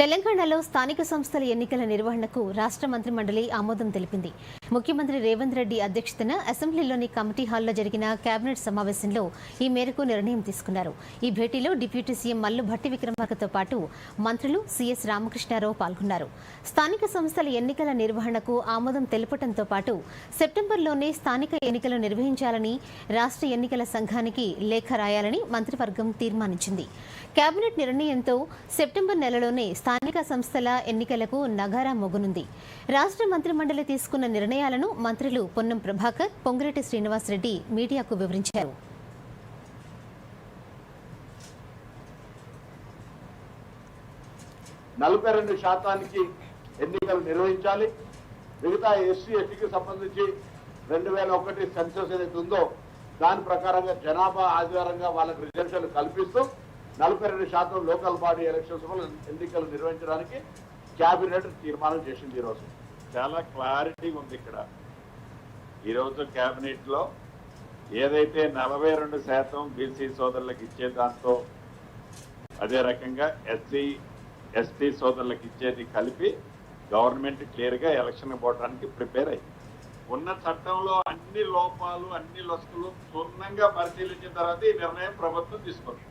తెలంగాణలో స్థానిక సంస్థల ఎన్నికల నిర్వహణకు రాష్ట్ర మంత్రి మండలి ఆమోదం తెలిపింది. ముఖ్యమంత్రి రేవంత్ రెడ్డి అధ్యక్షతన అసెంబ్లీలోని కమిటీ హాల్లో జరిగిన కేబినెట్ సమావేశంలో ఈ మేరకు నిర్ణయం తీసుకున్నారు. ఈ భేటీలో డిప్యూటీ సీఎం మల్లు భట్టి విక్రమార్కతో పాటు మంత్రులు సీఎస్ రామకృష్ణారావు పాల్గొన్నారు. స్థానిక సంస్థల ఎన్నికల నిర్వహణకు ఆమోదం తెలపడంతో పాటు సెప్టెంబర్లోనే స్థానిక ఎన్నికలు నిర్వహించాలని రాష్ట్ర ఎన్నికల సంఘానికి లేఖ రాయాలని మంత్రివర్గం తీర్మానించింది. కేబినెట్ నిర్ణయంతో సెప్టెంబర్ నెలలోనే స్థానిక సంస్థల ఎన్నికలకు నగారా మొగనుంది. రాష్ట్ర మంత్రిమండలి తీసుకున్న నిర్ణయాలను మంత్రులు పొన్నం ప్రభాకర్ పొంగిరెడ్డి శ్రీనివాసరెడ్డి మీడియాకు వివరించారు. నలభై రెండు శాతానికి ఎన్నికలు నిర్వహించాలి. మిగతా ఎస్సీ ఎస్టీకి సంబంధించి రెండు వేల ఒకటి సెన్సస్ ఏదైతే ఉందో దాని ప్రకారంగా జనాభా ఆధారంగా వాళ్ళకి రిజర్వేషన్లు కల్పిస్తూ నలభై రెండు శాతం లోకల్ బాడీ ఎలక్షన్స్ ఎన్నికలు నిర్వహించడానికి క్యాబినెట్ తీర్మానం చేసింది ఈరోజు చాలా క్లారిటీ ఉంది ఇక్కడ. ఈరోజు కేబినెట్ ఏదైతే నలభై రెండు శాతం బీసీ సోదరులకు ఇచ్చే దాంతో అదే రకంగా ఎస్సీ ఎస్టీ సోదరులకు ఇచ్చేది కలిపి గవర్నమెంట్ క్లియర్గా ఎలక్షన్ పోవడానికి ప్రిపేర్ అయింది. ఉన్న చట్టంలో అన్ని లోపాలు అన్ని లొసుకులు క్షుణ్ణంగా పరిశీలించిన తర్వాత ఈ నిర్ణయం ప్రభుత్వం తీసుకుంది.